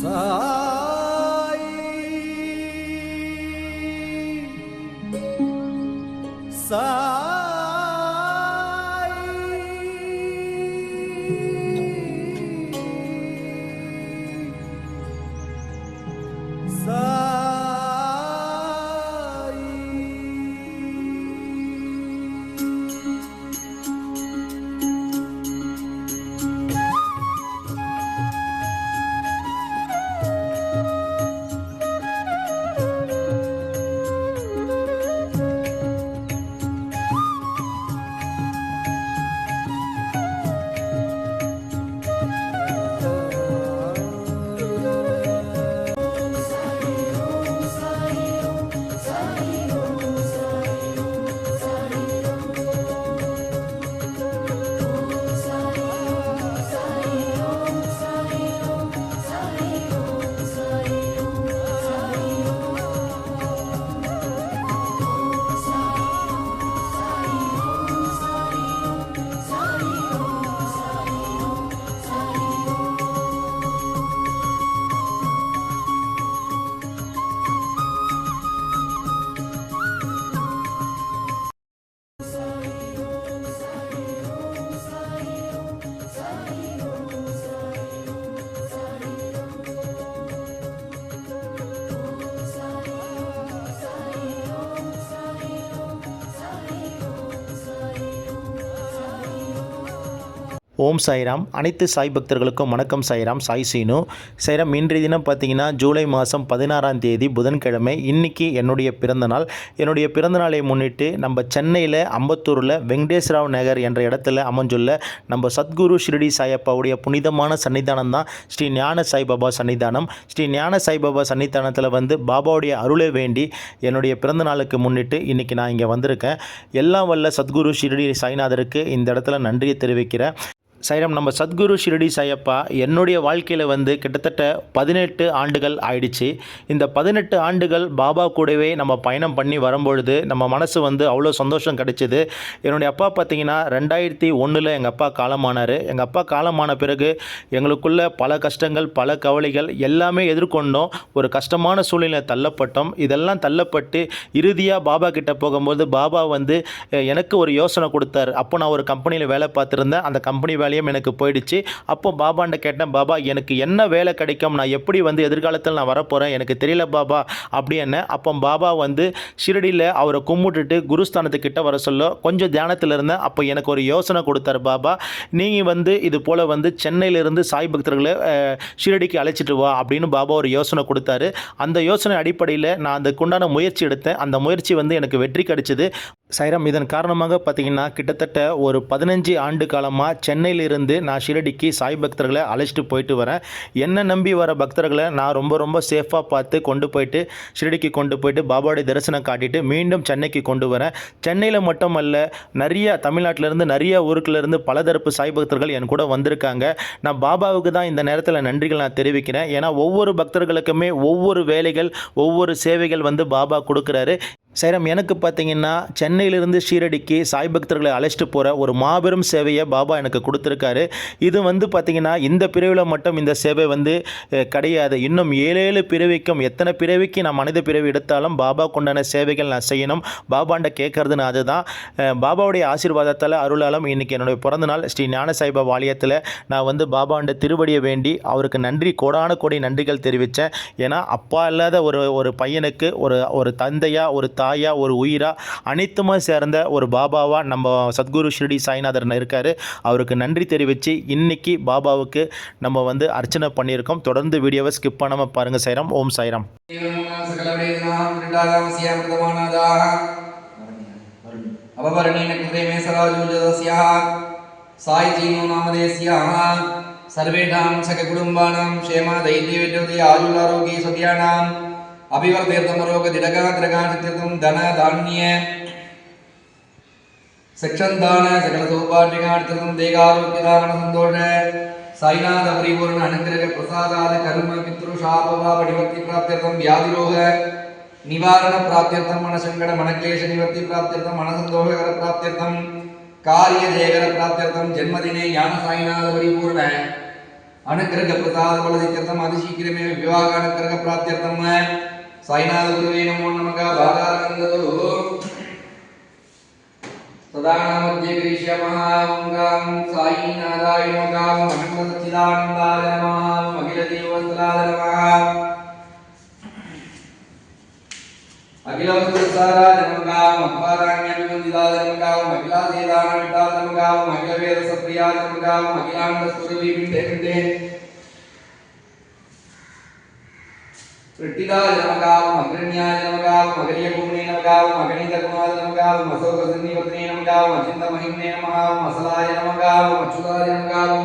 三 ஓம் சாய்ராம். அனைத்து சாய் பக்தர்களுக்கும் வணக்கம் சாய்ராம். சாய் சீனு. சாய்ராம் இன்றைய தினம் பார்த்தீங்கன்னா ஜூலை மாதம் பதினாறாம் தேதி புதன்கிழமை. இன்னைக்கு என்னுடைய பிறந்தநாள் என்னுடைய பிறந்தநாளை முன்னிட்டு நம்ம சென்னையில் அம்பத்தூரில் வெங்கடேஸ்வராவ் நகர் என்ற இடத்துல அமைஞ்சுள்ள நம்ம சத்குரு ஷிரடி சாயப்பாவுடைய புனிதமான சன்னிதானம் தான் ஸ்ரீ ஞான சாய்பாபா சன்னிதானம். ஸ்ரீ ஞான சாய்பாபா சன்னிதானத்தில் வந்து பாபாவுடைய அருளை வேண்டி என்னுடைய பிறந்தநாளுக்கு முன்னிட்டு இன்றைக்கி நான் இங்கே வந்திருக்கேன். எல்லாம் வல்ல சத்குரு ஷிரடி சாய்நாதருக்கு இந்த இடத்துல நன்றியை தெரிவிக்கிறேன். சைரம் நம்ம சத்குரு ஷிரடி சாயப்பா என்னுடைய வாழ்க்கையில் வந்து கிட்டத்தட்ட பதினெட்டு ஆண்டுகள் ஆயிடுச்சு. இந்த பதினெட்டு ஆண்டுகள் பாபா கூடவே நம்ம பயணம் பண்ணி வரும்பொழுது நம்ம மனசு வந்து அவ்வளோ சந்தோஷம் கிடைச்சிது. என்னுடைய அப்பா பார்த்தீங்கன்னா ரெண்டாயிரத்தி ஒன்றில் எங்கள் அப்பா காலமானார். எங்கள் அப்பா காலமான பிறகு எங்களுக்குள்ள பல கஷ்டங்கள் பல கவலைகள் எல்லாமே எதிர்கொண்டோம். ஒரு கஷ்டமான சூழ்நிலை தள்ளப்பட்டோம். இதெல்லாம் தள்ளப்பட்டு இறுதியாக பாபா கிட்ட போகும்போது பாபா வந்து எனக்கு ஒரு யோசனை கொடுத்தாரு. அப்போ நான் ஒரு கம்பெனியில் வேலை பார்த்துருந்தேன். அந்த கம்பெனி வேலையும் எனக்கு போயிடுச்சு. அப்போ பாபாண்ட கேட்டேன் பாபா எனக்கு என்ன வேலை கிடைக்கும்? நான் எப்படி வந்து எதிர்காலத்தில் நான் வரப்போகிறேன் எனக்கு தெரியல பாபா. அப்படி என்ன அப்போ பாபா வந்து ஷிரடியில் அவரை கும்பிட்டுட்டு குருஸ்தானத்துக்கிட்ட வர சொல்ல கொஞ்சம் தியானத்தில் இருந்தேன். அப்போ எனக்கு ஒரு யோசனை கொடுத்தாரு பாபா. நீங்கள் வந்து இது போல் வந்து சென்னையிலிருந்து சாய் பக்தர்களை ஷிரடிக்கு அழைச்சிட்டு வா. அப்படின்னு பாபா ஒரு யோசனை கொடுத்தாரு. அந்த யோசனை அடிப்படையில் நான் அதுக்குண்டான முயற்சி எடுத்தேன். அந்த முயற்சி வந்து எனக்கு வெற்றி கிடைச்சிது. சைரம் இதன் காரணமாக பார்த்தீங்கன்னா கிட்டத்தட்ட ஒரு பதினஞ்சு ஆண்டு காலமாக சென்னையிலிருந்து நான் ஷிரடிக்கு சாய் பக்தர்களை அழைச்சிட்டு போயிட்டு வரேன். என்னை நம்பி வர பக்தர்களை நான் ரொம்ப ரொம்ப சேஃபாக பார்த்து கொண்டு போயிட்டு ஷிரடிக்கு கொண்டு போயிட்டு பாபாவுடைய தரிசனம் காட்டிட்டு மீண்டும் சென்னைக்கு கொண்டு வரேன். சென்னையில் மட்டுமல்ல நிறைய தமிழ்நாட்டிலேருந்து நிறைய ஊருக்குலேருந்து பலதரப்பு சாய் பக்தர்கள் என் கூட வந்திருக்காங்க. நான் பாபாவுக்கு தான் இந்த நேரத்தில் நன்றிகள் நான் தெரிவிக்கிறேன். ஏன்னா ஒவ்வொரு பக்தர்களுக்குமே ஒவ்வொரு வேலைகள் ஒவ்வொரு சேவைகள் வந்து பாபா கொடுக்குறாரு. சேரம் எனக்கு பார்த்தீங்கன்னா சென்னையிலிருந்து ஷீரடிக்கு சாய் பக்தர்களை அழைச்சிட்டு போகிற ஒரு மாபெரும் சேவையை பாபா எனக்கு கொடுத்துருக்காரு. இது வந்து பார்த்திங்கன்னா இந்த பிறவியில் மட்டும் இந்த சேவை வந்து கிடையாது. இன்னும் ஏழு ஏழு பிறவிக்கும் எத்தனை பிறவிக்கு நான் மனித பிறவி எடுத்தாலும் பாபா கொண்டான சேவைகள் நான் செய்யணும். பாபாண்ட கேட்கறது நான் அதுதான் பாபாவுடைய ஆசீர்வாதத்தால் அருளாலும் இன்றைக்கி என்னுடைய பிறந்தநாள் ஸ்ரீ ஞான சாய்பா ஆலயத்தில் நான் வந்து பாபாண்ட திருவடியை வேண்டி அவருக்கு நன்றி கோடான கோடி நன்றிகள் தெரிவித்தேன் ஏன்னா அப்பா இல்லாத ஒரு ஒரு பையனுக்கு ஒரு ஒரு தந்தையாக ஒரு தாயா ஒரு உயிரா அனைத்துமா சேர்ந்த ஒரு பாபாவா நம்ம சத்குரு ஷிரடி சாய்நாதர் இருக்காரு அவருக்கு நன்றி தெரிவித்து இன்னைக்கு பாபாவுக்கு நம்ம வந்து அர்ச்சனை பண்ணியிருக்கோம் தொடர்ந்து வீடியோவை ஸ்கிப் பண்ணாமல் பாருங்கள் சாய்ராம் ஓம் சாய்ராம் सकलवेदनां वृन्दादामस्यामृतमानादाः अपवर्णेन कृते मे सदाजोजदस्याः सायिचीनो नामधेयस्याः सर्वेषां सककुटुम्बानां क्षेम दैर्यविद्युते आयुरारोग्ये அபிவர்த்தீர்த்தம் ரோக திடகாகிரகாசித்தீர்த்தம் தன தானிய செக்ஷந்தான சகல சௌபாட்டிகாடித்தீர்த்தம் தேகாரோக்கியதாமன சந்தோஷ சாய்நாத பரிபூரண அனுகிரக பிரசாதாத கர்ம பித்ரு சாபவா வடிவர்த்தி பிராப்தியர்த்தம் வியாதிரோக நிவாரண பிராப்தியர்த்தம் மனசங்கட மனக்லேஷ நிவர்த்தி பிராப்தியர்த்தம் மனசந்தோஷகர பிராப்தியர்த்தம் காரிய ஜெயகர பிராப்தியர்த்தம் ஜென்மதினே ஞான சாய்நாத பரிபூர்ண அனுகிரக பிரசாத பலதித்தியர்த்தம் அதிசீக்கிரமே விவாக அனுகிரக பிராப்தியர்த்தம் సాయినాథ గురువే నమో నమగా బాధానందలు సదానామధ్య గిరీశమహాంగాం సాయి నారాయణగాం మహిమ సచ్చిదానందాయ నమః. అఖిల దేవతలాయ నమః. అఖిల వస్తుసారా నమగాం అప్పారాణ్యభివందిదాయ నమగాం అఖిల దేదాన విటాల నమగాం అఖిల వేద సప్రియాయ నమగాం అఖిలాండ స్వరూపీ వింటే వింటే ಋಟ್ಟಿಕಾಯ ನಮಗಾವಂ ಅಗ್ರಣ್ಯಾಯ ನಮಗಾವಂ ಅಗರಿಯ ಗುಣೇ ನಮಗಾವಂ ಅಗಣಿತ ಗುಣಾದ ನಮಗಾವಂ ಅಸೋಕ ಸನ್ನಿವದನೆ ನಮಗಾವಂ ಅಚಿಂತ ಮಹಿಮ್ನೆ ನಮಗಾವಂ ಅಸಲಾಯ ನಮಗಾವಂ ಅಚ್ಯುತಾಯ ನಮಗಾವಂ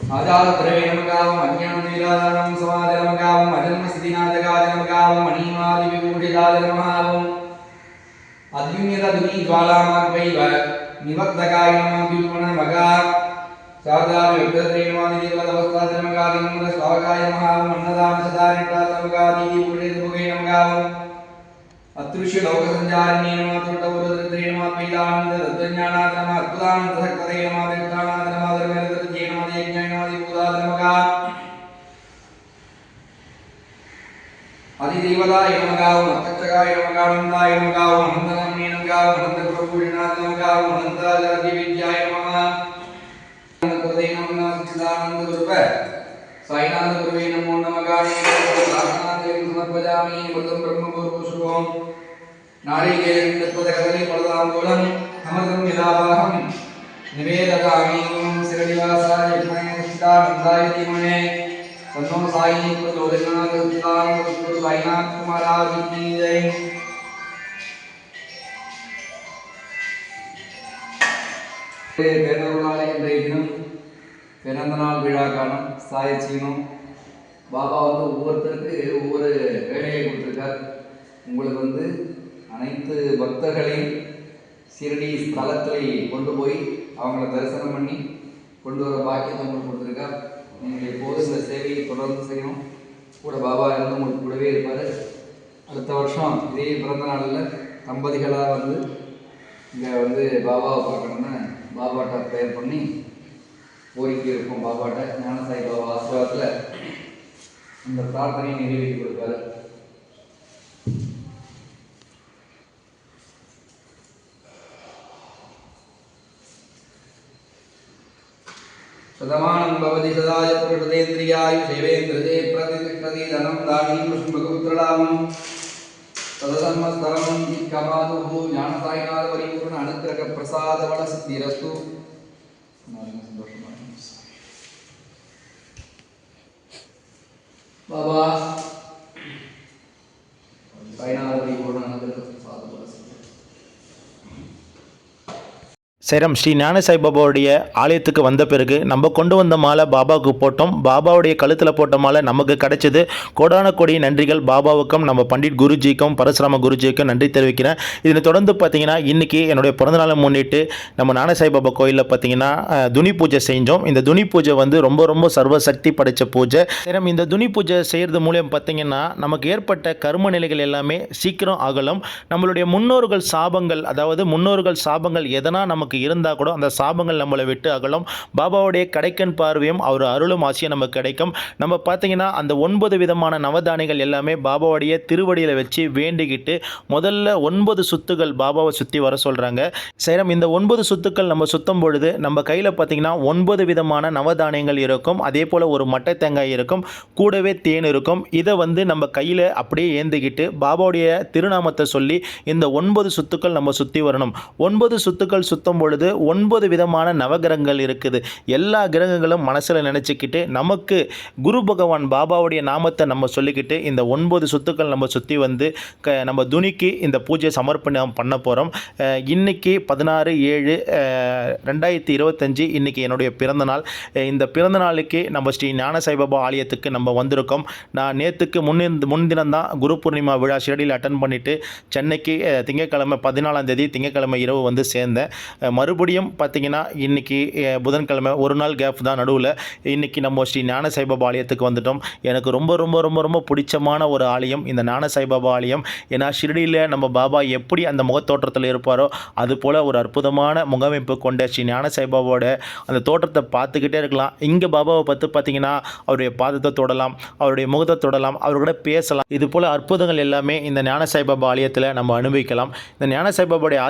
ಆಜಾದ ದ್ರವ್ಯ ನಮಗಾವಂ ಅಜ್ಞಾನ ನೀರಾಧಾರಂ ಸಮಾದ ನಮಗಾವಂ ಅಜನ್ಮ ಸ್ಥಿತಿನಾದಗಾದ ನಮಗಾವಂ ಮಣಿಮಾದಿ ವಿಭೂಷಿತಾದ ನಮಗಾವಂ ಅದ್ಯುನ್ಯತ ದುನಿ ಜ್ವಾಲಾಮಾಗ್ವೈವ ನಿವರ್ಧಕಾಯ ನಮಗಾಂ அன்னதான சதாரிட்டாத நமகாதி புரேத புகை நமகாவம் அத்ருஷ்ய லோக சஞ்சாரிணி நம தொட்ட உருத்ரே நம பைலானந்த தத்வஞானாத நம அத்புதானந்த சக்தரே நம விக்ரானாத நம தர்மேத ஜே நம யஜ்ஞாய நம பூதாத நமகா அதிதேவதாய நமகாவம் அத்தச்சகாய நமகானந்தாய நமகாவம் அனந்தனம்னே நமகாவம் அனந்த பிரபூஷணாத நமகாவம் அனந்தாஜாதி வித்யாய நம कृते नमः सच्चिदानन्द गुरुव साईनाथ गुरुवे नमो नमः गाणे प्रार्थनादेव समर्पयामि मृतं ब्रह्मपूर्वशुभम् नारिकेलं तत्पदकदली पदताम्बूलम् अमृतं यदावाहं निवेदयामि ॐ शिरनिवासाय विद्महे सच्चिदानन्दाय धीमहि तन्नो साई प्रचोदयात् सच्चिदानन्द गुरु साईनाथ कुमाराज की जय பேரருளாலே இன்றைய தினம் பிறந்த நாள் விழா காலம் சாய சீனம். பாபா வந்து ஒவ்வொருத்தருக்கு ஒவ்வொரு வேலையை கொடுத்துருக்கார். உங்களுக்கு வந்து அனைத்து பக்தர்களையும் சிறுடி ஸ்தலத்தில் கொண்டு போய் அவங்கள தரிசனம் பண்ணி கொண்டு வர பாக்கியத்தை உங்களுக்கு கொடுத்துருக்கார். நீங்கள் எப்போதும் இந்த சேவையை தொடர்ந்து செய்யணும். கூட பாபா இருந்து உங்களுக்கு கூடவே இருப்பார். அடுத்த வருஷம் இதே பிறந்த நாளில் தம்பதிகளாக வந்து இங்கே வந்து பாபாவை பார்க்கணுன்னு பாபாட்ட ப்ரேயர் பண்ணி கோரிக்கை இருக்கும் பாபாட்ட ஞானசாய் பாபா ஆசீர்வாதத்தில் இந்த பிரார்த்தனையை நிறைவேற்றி கொடுப்பாரு शतमानं भवति सदाय पुरुषदेन्द्रियायु सेवेन्द्रजे प्रतिष्ठति धनं दानीं पुष्पगोत्रलाभम् तदसंवत्सरं कमातुः ज्ञानसायिनाथ परिपूर्ण 宝宝 சேரம் ஸ்ரீ ஞான சாய்பாபாவுடைய ஆலயத்துக்கு வந்த பிறகு நம்ம கொண்டு வந்த மாலை பாபாவுக்கு போட்டோம். பாபாவுடைய கழுத்தில் போட்ட மாலை நமக்கு கிடைச்சது. கோடான கோடி நன்றிகள் பாபாவுக்கும் நம்ம பண்டிட் குருஜிக்கும் பரசுராம குருஜிக்கும் நன்றி தெரிவிக்கிறேன். இதனை தொடர்ந்து பார்த்தீங்கன்னா இன்றைக்கி என்னுடைய பிறந்தநாளை முன்னிட்டு நம்ம ஞான சாய்பாபா கோயிலில் பார்த்தீங்கன்னா துணி பூஜை செஞ்சோம். இந்த துணி பூஜை வந்து ரொம்ப ரொம்ப சர்வசக்தி படைத்த பூஜை. சேரம் இந்த துணி பூஜை செய்கிறது மூலியம் பார்த்தீங்கன்னா நமக்கு ஏற்பட்ட கர்ம நிலைகள் எல்லாமே சீக்கிரம் அகலும். நம்மளுடைய முன்னோர்கள் சாபங்கள் அதாவது முன்னோர்கள் சாபங்கள் எதனால் நமக்கு இருந்தால் கூட அந்த சாபங்கள் நம்மளை விட்டு அகலும். பாபாவுடைய கடைக்கன் பார்வையும் அவர் அருளும் ஆசையும் நமக்கு கிடைக்கும். நம்ம பார்த்தீங்கன்னா அந்த ஒன்பது விதமான நவதானிகள் எல்லாமே பாபாவுடைய திருவடியில் வச்சு வேண்டிக்கிட்டு முதல்ல ஒன்பது சுத்துகள் பாபாவை சுற்றி வர சொல்கிறாங்க சேரம் இந்த ஒன்பது சுத்துக்கள் நம்ம சுத்தம் பொழுது நம்ம கையில் பார்த்தீங்கன்னா ஒன்பது விதமான நவதானியங்கள் இருக்கும். அதே போல் ஒரு மட்டை தேங்காய் இருக்கும். கூடவே தேன் இருக்கும். இதை வந்து நம்ம கையில் அப்படியே ஏந்திக்கிட்டு பாபாவுடைய திருநாமத்தை சொல்லி இந்த ஒன்பது சுத்துக்கள் நம்ம சுற்றி வரணும். ஒன்பது சுத்துக்கள் சுத்தம் பொழுது ஒன்பது விதமான நவகிரகங்கள் இருக்குது. எல்லா கிரகங்களும் மனசில் நினச்சிக்கிட்டு நமக்கு குரு பகவான் பாபாவுடைய நாமத்தை நம்ம சொல்லிக்கிட்டு இந்த ஒன்பது சொத்துக்கள் நம்ம சுற்றி வந்து க நம்ம துணிக்கு இந்த பூஜையை சமர்ப்பணம் பண்ண போகிறோம் இன்னைக்கு பதினாறு ஏழு ரெண்டாயிரத்தி இருபத்தஞ்சி இன்றைக்கி என்னுடைய பிறந்தநாள் இந்த பிறந்த நாளுக்கு நம்ம ஸ்ரீ ஞான சாய்பாபா ஆலயத்துக்கு நம்ம வந்திருக்கோம். நான் நேற்றுக்கு முன்னிருந்து முன்தினம்தான் குரு பூர்ணிமா விழா ஷிரடியில் அட்டன் பண்ணிவிட்டு சென்னைக்கு திங்கக்கிழமை பதினாலாம் தேதி திங்கட்கிழமை இரவு வந்து சேர்ந்தேன். மறுபடியும் பார்த்திங்கன்னா இன்றைக்கி புதன்கிழமை ஒரு நாள் கேப் தான் நடுவில். இன்றைக்கி நம்ம ஸ்ரீ ஞான ஆலயத்துக்கு வந்துட்டோம். எனக்கு ரொம்ப ரொம்ப ரொம்ப ரொம்ப பிடிச்சமான ஒரு ஆலயம் இந்த ஞான சாய்பாபா ஆலயம். ஏன்னா ஷிரடியில் நம்ம பாபா எப்படி அந்த முகத்தோற்றத்தில் இருப்பாரோ அது போல் ஒரு அற்புதமான முகமைப்பு கொண்ட ஸ்ரீ ஞான சாய்பாபாவோட அந்த தோற்றத்தை பார்த்துக்கிட்டே இருக்கலாம். இங்கே பாபாவை பார்த்து பார்த்தீங்கன்னா அவருடைய பாதத்தை தொடலாம் அவருடைய முகத்தை தொடலாம் அவர்கூட பேசலாம். இது போல் அற்புதங்கள் எல்லாமே இந்த ஞான சாய்பாபா ஆலயத்தில் நம்ம அனுபவிக்கலாம். இந்த ஞான சாய்பாபாவுடைய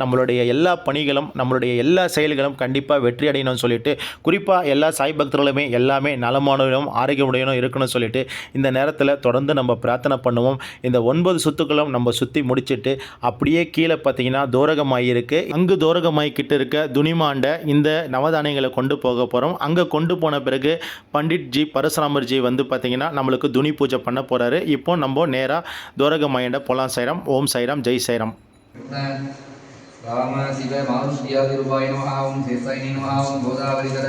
நம்மளுடைய எல்லா பணிகளும் நம்மளுடைய எல்லா செயல்களும் கண்டிப்பாக வெற்றி அடையணும்னு சொல்லிட்டு குறிப்பாக எல்லா சாய் பக்தர்களுமே எல்லாமே நலமானவனும் ஆரோக்கியமுடையனும் இருக்கணும்னு சொல்லிட்டு இந்த நேரத்தில் தொடர்ந்து நம்ம பிரார்த்தனை பண்ணுவோம். இந்த ஒன்பது சுத்துக்களும் நம்ம சுற்றி முடிச்சுட்டு அப்படியே கீழே பார்த்தீங்கன்னா தோரகமாய் இருக்கு அங்கு தோரகமாய் கிட்ட இருக்க துணிமாண்ட இந்த நவதானியங்களை கொண்டு போக போகிறோம் அங்கே கொண்டு போன பிறகு பண்டிட் ஜி வந்து பார்த்தீங்கன்னா நம்மளுக்கு துணி பூஜை பண்ண போகிறாரு இப்போ நம்ம நேராக தோரகமாயண்ட போலாம் சைரம் ஓம் சைரம் ஜெய் சைரம் ராமசிவ மானுஷ்யாதி ரூபாய நமகாவும் சேசாயினி நமகாவும் கோதாவரிதர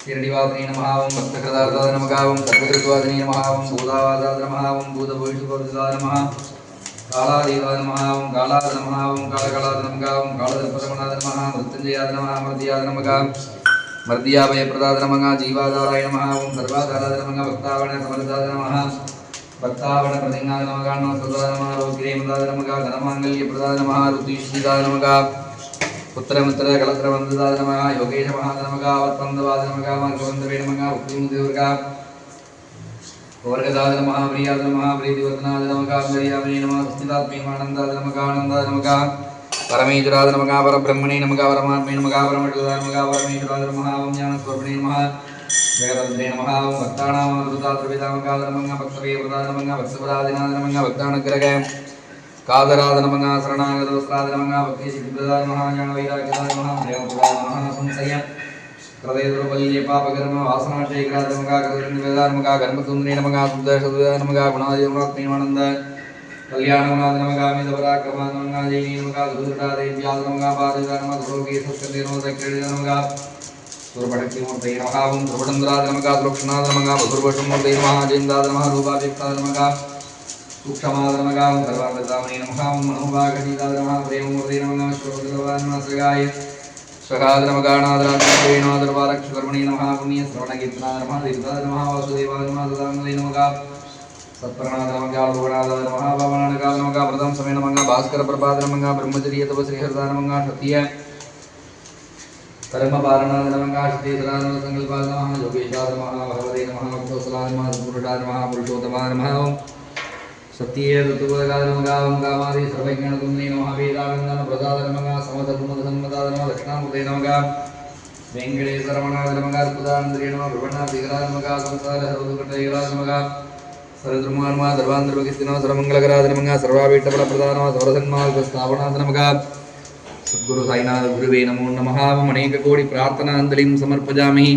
சீரடிவாசனி நமகாவும் பக்தகிருதார்த்தாத நமகாவும் சர்வகிருத்வாதினி நமகாவும் பூதாவாதாத நமகாவும் பூதபோஷிபோதாத நமகா காலாதீதாத நமகாவும் காலாத நமகாவும் காலகலாத நமகாவும் காலதர்பரமநாத நமகா மிருத்துஞ்சயாத நமகா மருதியாத நமகா மருதியாபய பிரதாத நமகா ஜீவாதாராய நமகாவும் சர்வாதாராத நமகா பக்தாவன சமரதாத நமகா नमः ओं सर्वाधाराय नमः भक्तावण समर्थाय नमः भक्तावण प्रतिज्ञाय नमः नमः नमः रोगिरेमदाय नमः धनमाङ्गल्यप्रदाय नमः ऋतुष्टिदाय नमः पुत्रमित्र कलत्रवन्ददाय नमः योगेश महाद नमः वत्वन्दवाद नमः मार्गवन्दवे नमः उक्तिमुदिवर्गा वर्गदाद नमः प्रियाद नमः प्रीतिवर्धनाद नमः प्रियामणि नमः सच्चिदात्मीमानन्दाद नमः आनन्दाद नमः परमेश्वराद नमः परब्रह्मणे नमः परमात्मे नमः परमेश्वराद नमः परमेश्वराद नमः ओं ज्ञानस्वरूपिणे नमः ஜெகதந்தே நமகா பக்தானாம் அனுதாத்ரவிதாமங்காதனமங்க பக்தவே பிரதானமங்க பக்தபதாதினாதனமங்க பக்தானுக்கிரக காதராதனமங்க சரணாகதோஸ்ராதனமங்க பக்தி சித்தி பிரதானமகா ஞான வைராகியதானமகா பிரேமபுராதனமகா சம்சயம் ஹிரதயதுரபல்ய பாபகர்ம வாசனாட்சயகிராதமகா கதிரண்டு வேதானமகா கர்மசுந்தரி நமகா சுந்தேஷதுவே நமகா குணாதிமகாத்மீமானந்த கல்யாணநாதனமகா மிதபராக்கிரமாதனமகா ஜெயினி நமகா துருடாதேவியாதனமகா பாரதிதானமகா துரோகீசஸ்கந்தேனோதக்கிரடிதானமகா துருபடக்கிமூர்த்தை நமகாவும் துருபடந்திராத நமகா துருக்ஷணாத நமகா மதுர்வஷமூர்த்தை நமகா ஜெயந்தாத நமகா ரூபாபியுக்தாத நமகா சூக்ஷமாத நமகாவும் சர்வாபிரதாமணி நமகாவும் மனோபாகணீதாத நமகா பிரேமமூர்த்தை நமகா ஸ்வபுதவானசகாய ஸ்வகாத நமகாநாதராத்மேணாதர்பாரக்ஷகர்மணி நமகா புண்ணிய சிரவணகீர்த்தனாத நமகா தீர்த்தாத நமகா வாசுதேவாத நமகா ததானந்தை நமகா பிரதம் சமய நமகா பாஸ்கர பிரபாத நமகா பிரம்மச்சரிய தபஸ்ரீஹர்தான நமகா சத்திய परमपारणानवकाशदेतरानवसङ्कल्पाय नमः योगेशाय नमः भगवते नमः भक्तोसलाय नमः पुरुषाय नमः पुरुषोत्तमाय नमः ॐ सत्येतत्वगारमगावं कामादि सर्वज्ञानकुन्दे नमः वेदानन्दनप्रदाधर्मगा समदगुणसम्मदाधर्म दक्षिणामृते नमगा वेङ्कटेशरमणाधर्मगा अर्पुदानन्द्रिय नमः भ्रुवणादिगराधर्मगा संसारहरोदुकटैगराधर्मगा सर्वधर्मार्मा सर्वान्तर्भगिस्तिनो सर्वमङ्गलकराधर्मगा सर्वाभीष्टफलप्रदानो सर्वसन्मार्गस्थापनाधर्मगा సద్గురు సాయినాథ గురువే నమో నమ అనేక కోడి ప్రార్థనాంజలిం సమర్పజామి